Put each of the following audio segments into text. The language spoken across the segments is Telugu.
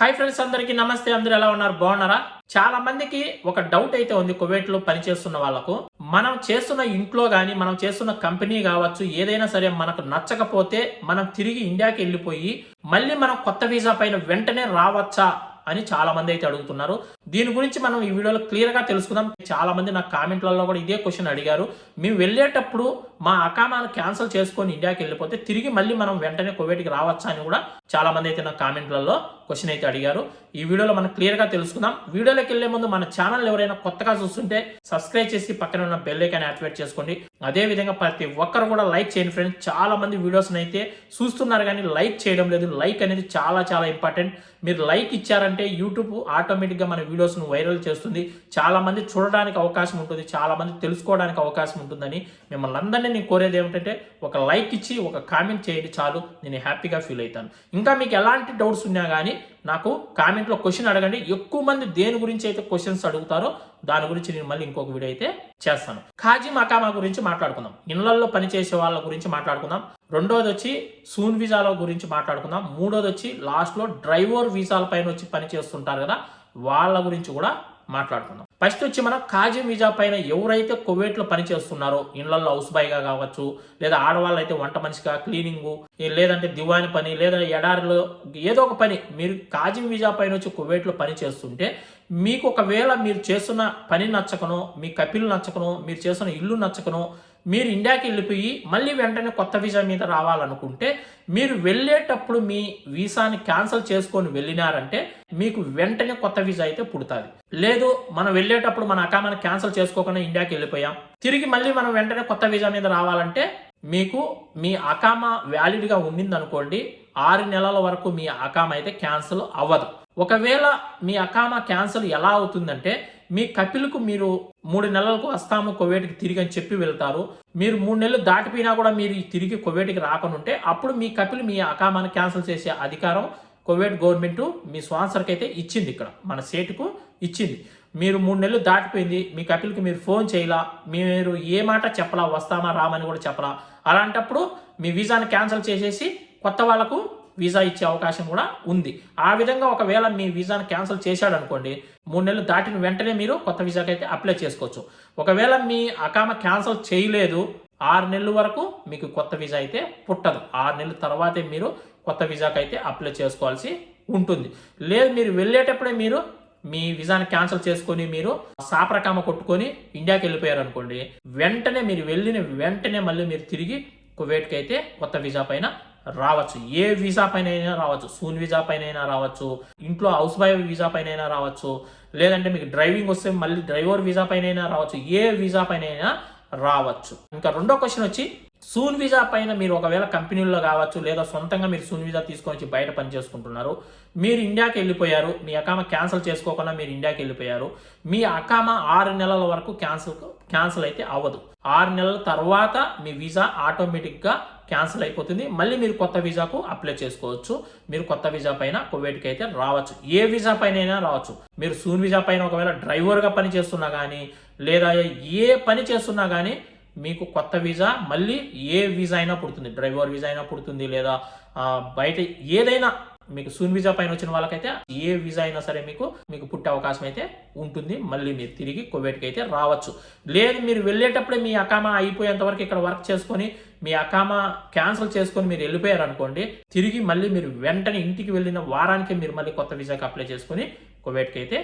హాయ్ ఫ్రెండ్స్ అందరికీ నమస్తే అందరూ ఎలా ఉన్నారు? బాగున్నారా? చాలా మందికి ఒక డౌట్ అయితే ఉంది కువైట్లో పనిచేస్తున్న వాళ్ళకు. మనం చేస్తున్న ఇంట్లో గానీ మనం చేస్తున్న కంపెనీ కావచ్చు ఏదైనా సరే మనకు నచ్చకపోతే మనం తిరిగి ఇండియాకి వెళ్ళిపోయి మళ్ళీ మనం కొత్త వీసా పైన వెంటనే రావచ్చా అని చాలా మంది అయితే అడుగుతున్నారు. దీని గురించి మనం ఈ వీడియోలో క్లియర్గా తెలుసుకుందాం. చాలా మంది నా కామెంట్లలో కూడా ఇదే క్వశ్చన్ అడిగారు. మేము వెళ్ళేటప్పుడు మా అకామాను క్యాన్సిల్ చేసుకొని ఇండియాకి వెళ్ళిపోతే తిరిగి మళ్ళీ మనం వెంటనే కువైట్కి రావచ్చా అని కూడా చాలా మంది అయితే నా కామెంట్లలో క్వశ్చన్ అయితే అడిగారు. ఈ వీడియోలో మనం క్లియర్గా తెలుసుకుందాం. వీడియోలోకి వెళ్ళే ముందు మన ఛానల్ ఎవరైనా కొత్తగా చూస్తుంటే సబ్స్క్రైబ్ చేసి పక్కన ఉన్న బెల్ ఐకాన్ యాక్టివేట్ చేసుకోండి. అదే విధంగా ప్రతి ఒక్కరు కూడా లైక్ చేయండి ఫ్రెండ్స్. చాలా మంది వీడియోస్ని అయితే చూస్తున్నారు కానీ లైక్ చేయడం లేదు. లైక్ అనేది చాలా చాలా ఇంపార్టెంట్. మీరు లైక్ ఇచ్చారంటే యూట్యూబ్ ఆటోమేటిక్గా మన వీడియోస్ను వైరల్ చేస్తుంది. చాలా మంది చూడడానికి అవకాశం ఉంటుంది. చాలా మంది తెలుసుకోవడానికి అవకాశం ఉంటుందని మిమ్మల్ని అందరినీ నేను కోరేది ఏమిటంటే ఒక లైక్ ఇచ్చి ఒక కామెంట్ చేయండి చాలు. నేను హ్యాపీగా ఫీల్ అవుతాను. ఇంకా మీకు ఎలాంటి డౌట్స్ ఉన్నా కానీ నాకు కామెంట్లో క్వశ్చన్ అడగండి. ఎక్కువ మంది దేని గురించి అయితే క్వశ్చన్స్ అడుగుతారో దాని గురించి నేను మళ్ళీ ఇంకొక వీడియో అయితే చేస్తాను. ఖాజీ మకామా గురించి మాట్లాడుకుందాం. ఇళ్ళలో పనిచేసే వాళ్ళ గురించి మాట్లాడుకుందాం. రెండోది వచ్చి సూన్ వీసాల గురించి మాట్లాడుకుందాం. మూడోది వచ్చి లాస్ట్లో డ్రైవర్ వీసాల పైన వచ్చి పని చేస్తుంటారు కదా వాళ్ళ గురించి కూడా మాట్లాడుకుందాం. ఫస్ట్ వచ్చి మనం కాజీ వీజా పైన ఎవరైతే కువైట్లో పనిచేస్తున్నారో ఇళ్ళలో హౌస్ బాయ్గా కావచ్చు లేదా ఆడవాళ్ళు అయితే వంట మనిషిగా క్లీనింగ్ లేదంటే దివాని పని లేదా ఎడారిలో ఏదో ఒక పని మీరు కాజీ వీజా పైన వచ్చి కువైట్లో పని చేస్తుంటే మీకు ఒకవేళ మీరు చేస్తున్న పని నచ్చకనో మీ కపిల్ నచ్చకనో మీరు చేస్తున్న ఇల్లు నచ్చకనో మీరు ఇండియాకి వెళ్ళిపోయి మళ్ళీ వెంటనే కొత్త వీసా మీద రావాలనుకుంటే మీరు వెళ్ళేటప్పుడు మీ వీసాని క్యాన్సిల్ చేసుకొని వెళ్ళినారంటే మీకు వెంటనే కొత్త వీసా అయితే పుడుతుంది. లేదు మనం వెళ్ళేటప్పుడు మన అకామాన్ని క్యాన్సిల్ చేసుకోకుండా ఇండియాకి వెళ్ళిపోయాం. తిరిగి మళ్ళీ మనం వెంటనే కొత్త వీసా మీద రావాలంటే మీకు మీ అకామా వ్యాలిడ్గా ఉండిందనుకోండి ఆరు నెలల వరకు మీ అకామా అయితే క్యాన్సిల్ అవ్వదు. ఒకవేళ మీ అకామా క్యాన్సిల్ ఎలా అవుతుందంటే మీ కపిల్కు మీరు మూడు నెలలకు వస్తాము కువైట్కి తిరిగి అని చెప్పి వెళ్తారు. మీరు మూడు నెలలు దాటిపోయినా కూడా మీరు తిరిగి కువైట్కి రాకనుంటే అప్పుడు మీ కపిల్ మీ అకామాన్ని క్యాన్సిల్ చేసే అధికారం కోవేట్ గవర్నమెంట్ మీ స్పాన్సర్కి అయితే ఇచ్చింది ఇక్కడ. మన సేటుకు ఇచ్చింది. మీరు మూడు నెలలు దాటిపోయింది. మీ కపిల్కి మీరు ఫోన్ చేయలా. మీరు ఏ మాట చెప్పలా? వస్తామా? రామని కూడా చెప్పలా. అలాంటప్పుడు మీ వీసాని క్యాన్సిల్ చేసేసి కొత్త వాళ్ళకు వీసా ఇచ్చే అవకాశం కూడా ఉంది. ఆ విధంగా ఒకవేళ మీ వీసాను క్యాన్సిల్ చేశాడు అనుకోండి మూడు నెలలు దాటిన వెంటనే మీరు కొత్త వీసాకి అయితే అప్లై చేసుకోవచ్చు. ఒకవేళ మీ అకామ క్యాన్సిల్ చేయలేదు ఆరు నెలల వరకు మీకు కొత్త వీసా అయితే పుట్టదు. ఆరు నెలల తర్వాతే మీరు కొత్త వీసాకి అయితే అప్లై చేసుకోవాల్సి ఉంటుంది. లేదు మీరు వెళ్ళేటప్పుడే మీరు మీ వీసాని క్యాన్సిల్ చేసుకొని మీరు సాపరకామ కొట్టుకొని ఇండియాకి వెళ్ళిపోయారు అనుకోండి వెంటనే మీరు వెళ్ళిన వెంటనే మళ్ళీ మీరు తిరిగి కువైట్కి అయితే కొత్త వీసా పైన రావచ్చు. ఏ వీసా పైన అయినా రావచ్చు. సూన్ వీసా పైన అయినా రావచ్చు. ఇంట్లో హౌస్ బాయ్ వీసా పైన అయినా రావచ్చు. లేదంటే మీకు డ్రైవింగ్ వస్తే మళ్ళీ డ్రైవర్ వీసా పైన అయినా రావచ్చు. ఏ వీసా పైన అయినా రావచ్చు. ఇంకా రెండో క్వశ్చన్ వచ్చి సూన్ వీసా పైన మీరు ఒకవేళ కంపెనీల్లో కావచ్చు లేదా సొంతంగా మీరు సూన్ వీసా తీసుకొని వచ్చి బయట పని చేసుకుంటున్నారు మీరు ఇండియాకి వెళ్ళిపోయారు మీ అకామ క్యాన్సిల్ చేసుకోకుండా మీరు ఇండియాకి వెళ్ళిపోయారు మీ అకామ ఆరు నెలల వరకు క్యాన్సిల్ క్యాన్సిల్ అయితే అవ్వదు. ఆరు నెలల తర్వాత మీ వీసా ఆటోమేటిక్గా క్యాన్సిల్ అయిపోతుంది. మళ్ళీ మీరు కొత్త వీసాకు అప్లై చేసుకోవచ్చు. మీరు కొత్త వీసా పైన కువైట్కి అయితే రావచ్చు. ఏ వీసా పైన అయినా రావచ్చు. మీరు సూన్ వీసా పైన ఒకవేళ డ్రైవర్గా పని చేస్తున్నా కానీ లేదా ఏ పని చేస్తున్నా కానీ మీకు కొత్త వీసా మళ్ళీ ఏ వీసా అయినా పుడుతుంది. డ్రైవర్ వీసా అయినా పుడుతుంది లేదా బయట ఏదైనా మీకు సూన్ వీసా పైన వచ్చిన వాళ్ళకైతే ఏ వీసా అయినా సరే మీకు మీకు పుట్టే అవకాశం అయితే ఉంటుంది. మళ్ళీ మీరు తిరిగి కువైట్కి అయితే రావచ్చు. లేదు మీరు వెళ్ళేటప్పుడే మీ అకామా అయిపోయేంత వరకు ఇక్కడ వర్క్ చేసుకొని మీ అకామా క్యాన్సిల్ చేసుకొని మీరు వెళ్ళిపోయారు అనుకోండి తిరిగి మళ్ళీ మీరు వెంటనే ఇంటికి వెళ్ళిన వారానికి మీరు మళ్ళీ కొత్త వీసాకి అప్లై చేసుకొని కువైట్కి అయితే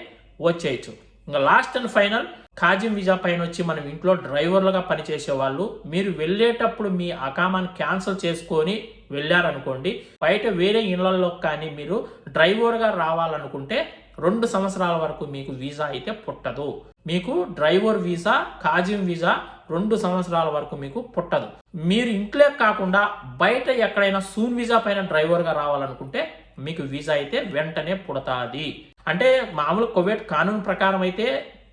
వచ్చేయచ్చు. ఇంకా లాస్ట్ అండ్ ఫైనల్ కాజిం వీసా పైన వచ్చి మనం ఇంట్లో డ్రైవర్లుగా పనిచేసే వాళ్ళు మీరు వెళ్ళేటప్పుడు మీ అకామాన్ని క్యాన్సిల్ చేసుకొని వెళ్ళారనుకోండి బయట వేరే ఇళ్ళలో కానీ మీరు డ్రైవర్గా రావాలనుకుంటే రెండు సంవత్సరాల వరకు మీకు వీసా అయితే పుట్టదు. మీకు డ్రైవర్ వీసా కాజిం వీసా రెండు సంవత్సరాల వరకు మీకు పుట్టదు. మీరు ఇంట్లో కాకుండా బయట ఎక్కడైనా సూన్ వీసా పైన డ్రైవర్గా రావాలనుకుంటే మీకు వీసా అయితే వెంటనే పుడతాది. అంటే మామూలు కోవిడ్ కానూన్ ప్రకారం అయితే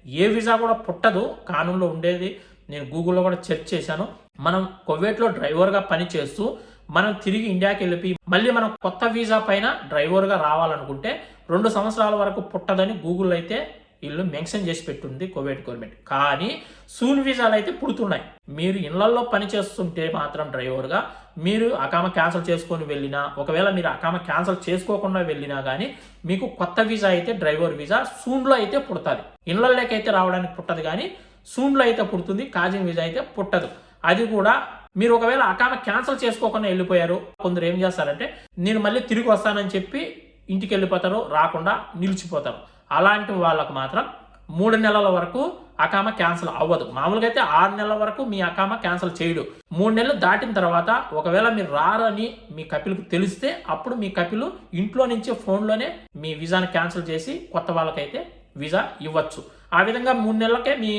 ఏ వీసా కూడా పుట్టదు కానూన్లో ఉండేది నేను గూగుల్లో కూడా చెక్ చేశాను. మనం కువైట్లో డ్రైవర్గా పని చేస్తూ మనం తిరిగి ఇండియాకి వెళ్ళిపి మళ్ళీ మనం కొత్త వీసా పైన డ్రైవర్గా రావాలనుకుంటే రెండు సంవత్సరాల వరకు పుట్టదని గూగుల్ అయితే వీళ్ళు మెన్షన్ చేసి పెట్టుంది కోవిడ్ గవర్నమెంట్. కానీ సూన్ వీసాలు అయితే పుడుతున్నాయి. మీరు ఇళ్ళలో పని చేస్తుంటే మాత్రం డ్రైవర్గా మీరు అకామ క్యాన్సిల్ చేసుకొని వెళ్ళినా ఒకవేళ మీరు అకామ క్యాన్సిల్ చేసుకోకుండా వెళ్ళినా కానీ మీకు కొత్త వీసా అయితే డ్రైవర్ వీసా సూన్లో అయితే పుడుతుంది. ఇళ్ళలోకైతే అయితే రావడానికి పుట్టదు కానీ సూన్లో అయితే పుడుతుంది కాజింగ్ వీసా అయితే పుట్టదు. అది కూడా మీరు ఒకవేళ అకామ క్యాన్సిల్ చేసుకోకుండా వెళ్ళిపోయారు కొందరు ఏం చేస్తారంటే నేను మళ్ళీ తిరిగి వస్తానని చెప్పి ఇంటికి వెళ్ళిపోతారు రాకుండా నిలిచిపోతారు. అలాంటి వాళ్ళకు మాత్రం మూడు నెలల వరకు అకామ క్యాన్సిల్ అవ్వదు. మామూలుగా అయితే ఆరు నెలల వరకు మీ అకామ క్యాన్సిల్ చేయడు. మూడు నెలలు దాటిన తర్వాత ఒకవేళ మీరు రారని మీ కపిల్కు తెలిస్తే అప్పుడు మీ కపిలు ఇంట్లో నుంచి ఫోన్లోనే మీ వీసాను క్యాన్సిల్ చేసి కొత్త వాళ్ళకైతే వీసా ఇవ్వచ్చు. ఆ విధంగా మూడు నెలలకే మీ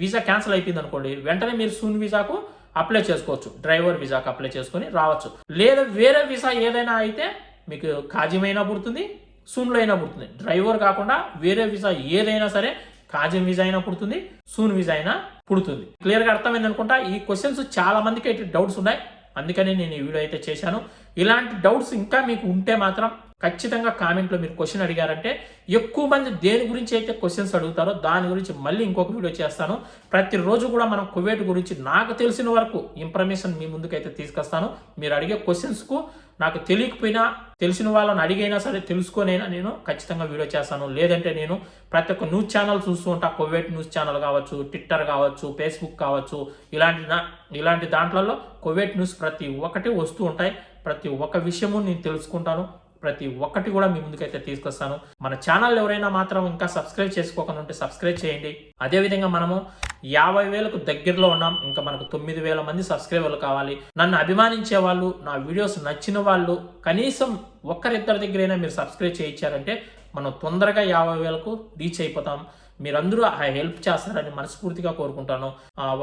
వీసా క్యాన్సిల్ అయిపోయింది అనుకోండి వెంటనే మీరు సూన్ వీసాకు అప్లై చేసుకోవచ్చు. డ్రైవర్ వీసాకు అప్లై చేసుకొని రావచ్చు. లేదా వేరే వీసా ఏదైనా అయితే మీకు కాజీమైనా పుడుతుంది సూన్లో అయినా పుడుతుంది. డ్రైవర్ కాకుండా వేరే వీసా ఏదైనా సరే కాజం వీసా అయినా పుడుతుంది సూన్ వీసా అయినా పుడుతుంది. క్లియర్గా అర్థమైంది అనుకుంటా? ఈ క్వశ్చన్స్ చాలా మందికి అయితే డౌట్స్ ఉన్నాయి. అందుకని నేను ఈ వీడియో అయితే చేశాను. ఇలాంటి డౌట్స్ ఇంకా మీకు ఉంటే మాత్రం ఖచ్చితంగా కామెంట్లో మీరు క్వశ్చన్ అడిగారంటే ఎక్కువ మంది దేని గురించి అయితే క్వశ్చన్స్ అడుగుతారో దాని గురించి మళ్ళీ ఇంకొక వీడియో చేస్తాను. ప్రతిరోజు కూడా మనం కువైట్ గురించి నాకు తెలిసిన వరకు ఇన్ఫర్మేషన్ మీ ముందుకైతే తీసుకొస్తాను. మీరు అడిగే క్వశ్చన్స్కు నాకు తెలియకపోయినా తెలిసిన వాళ్ళని అడిగైనా సరే తెలుసుకొనైనా నేను ఖచ్చితంగా వీడియో చేస్తాను. లేదంటే నేను ప్రతి ఒక్క న్యూస్ ఛానల్ చూస్తూ ఉంటా. కువైట్ న్యూస్ ఛానల్ కావచ్చు ట్విట్టర్ కావచ్చు ఫేస్బుక్ కావచ్చు ఇలాంటి ఇలాంటి దాంట్లలో కువైట్ న్యూస్ ప్రతి ఒక్కటి వస్తూ ఉంటాయి. ప్రతి ఒక్క విషయము నేను తెలుసుకుంటాను. ప్రతి ఒక్కటి కూడా మీ ముందుకైతే తీసుకొస్తాను. మన ఛానల్ ఎవరైనా మాత్రం ఇంకా సబ్స్క్రైబ్ చేసుకోకుండా ఉంటే సబ్స్క్రైబ్ చేయండి. అదేవిధంగా మనము యాభై వేలకు దగ్గరలో ఉన్నాం. ఇంకా మనకు తొమ్మిది వేల మంది సబ్స్క్రైబర్లు కావాలి. నన్ను అభిమానించే వాళ్ళు నా వీడియోస్ నచ్చిన వాళ్ళు కనీసం ఒక్కరిద్దరి దగ్గరైనా మీరు సబ్స్క్రైబ్ చేయించారంటే మనం తొందరగా యాభై వేలకు రీచ్ అయిపోతాం. మీరందరూ ఆ హెల్ప్ చేస్తారని మనస్ఫూర్తిగా కోరుకుంటాను.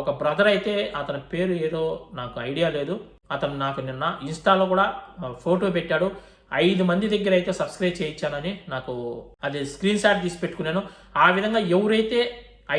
ఒక బ్రదర్ అయితే అతని పేరు ఏదో నాకు ఐడియా లేదు. అతను నాకు నిన్న ఇన్స్టాలో కూడా ఫోటో పెట్టాడు. ఐదు మంది దగ్గర అయితే సబ్స్క్రైబ్ చేయించానని నాకు అది స్క్రీన్ షాట్ తీసి పెట్టుకున్నాను. ఆ విధంగా ఎవరైతే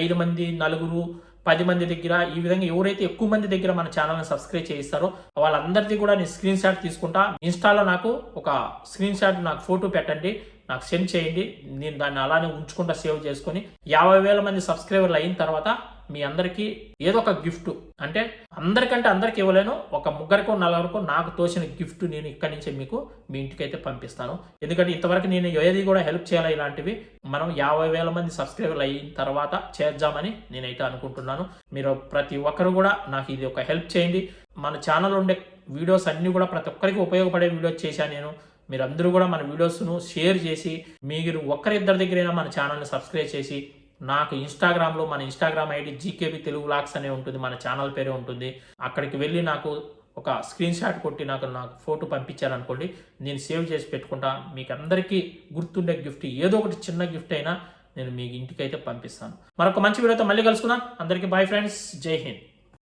ఐదు మంది నలుగురు పది మంది దగ్గర ఈ విధంగా ఎవరైతే ఎక్కువ మంది దగ్గర మన ఛానల్ని సబ్స్క్రైబ్ చేయిస్తారో వాళ్ళందరిది కూడా నేను స్క్రీన్ షాట్ తీసుకుంటా. ఇన్స్టాలో నాకు ఒక స్క్రీన్ షాట్ నాకు ఫోటో పెట్టండి నాకు సెండ్ చేయండి. నేను దాన్ని అలానే ఉంచుకుంటా సేవ్ చేసుకొని యాభై వేల మంది సబ్స్క్రైబర్లు అయిన తర్వాత మీ అందరికీ ఏదో ఒక గిఫ్ట్. అంటే అందరికంటే అందరికి ఇవ్వలేను ఒక ముగ్గురికో నలుగురికో నాకు తోచిన గిఫ్ట్ నేను ఇక్కడి నుంచి మీకు మీ ఇంటికైతే పంపిస్తాను. ఎందుకంటే ఇంతవరకు నేను ఏది కూడా హెల్ప్ చేయాలి ఇలాంటివి మనం యాభై వేల మంది సబ్స్క్రైబర్లు అయిన తర్వాత చేద్దామని నేనైతే అనుకుంటున్నాను. మీరు ప్రతి ఒక్కరు కూడా నాకు ఇది ఒక హెల్ప్ చేయండి. మన ఛానల్ ఉండే వీడియోస్ అన్నీ కూడా ప్రతి ఒక్కరికి ఉపయోగపడే వీడియోస్ చేశాను నేను. మీరందరూ కూడా మన వీడియోస్ను షేర్ చేసి మీరు ఒక్కరిద్దరి దగ్గరైనా మన ఛానల్ని సబ్స్క్రైబ్ చేసి నాకు ఇన్స్టాగ్రామ్లో మన Instagram ID GKB Telugu vlogs అనే ఉంటుంది మన ఛానల్ పేరే ఉంటుంది. అక్కడికి వెళ్ళి నాకు ఒక స్క్రీన్ షాట్ కొట్టి నాకు నాకు ఫోటో పంపించారనుకోండి నేను సేవ్ చేసి పెట్టుకుంటా. మీకు అందరికీ గుర్తుండే గిఫ్ట్ ఏదో ఒకటి చిన్న గిఫ్ట్ అయినా నేను మీ ఇంటికి అయితే పంపిస్తాను. మరొక మంచి వీడియోతో మళ్ళీ కలుసుకుందాం. అందరికీ బాయ్ ఫ్రెండ్స్ జై హింద్.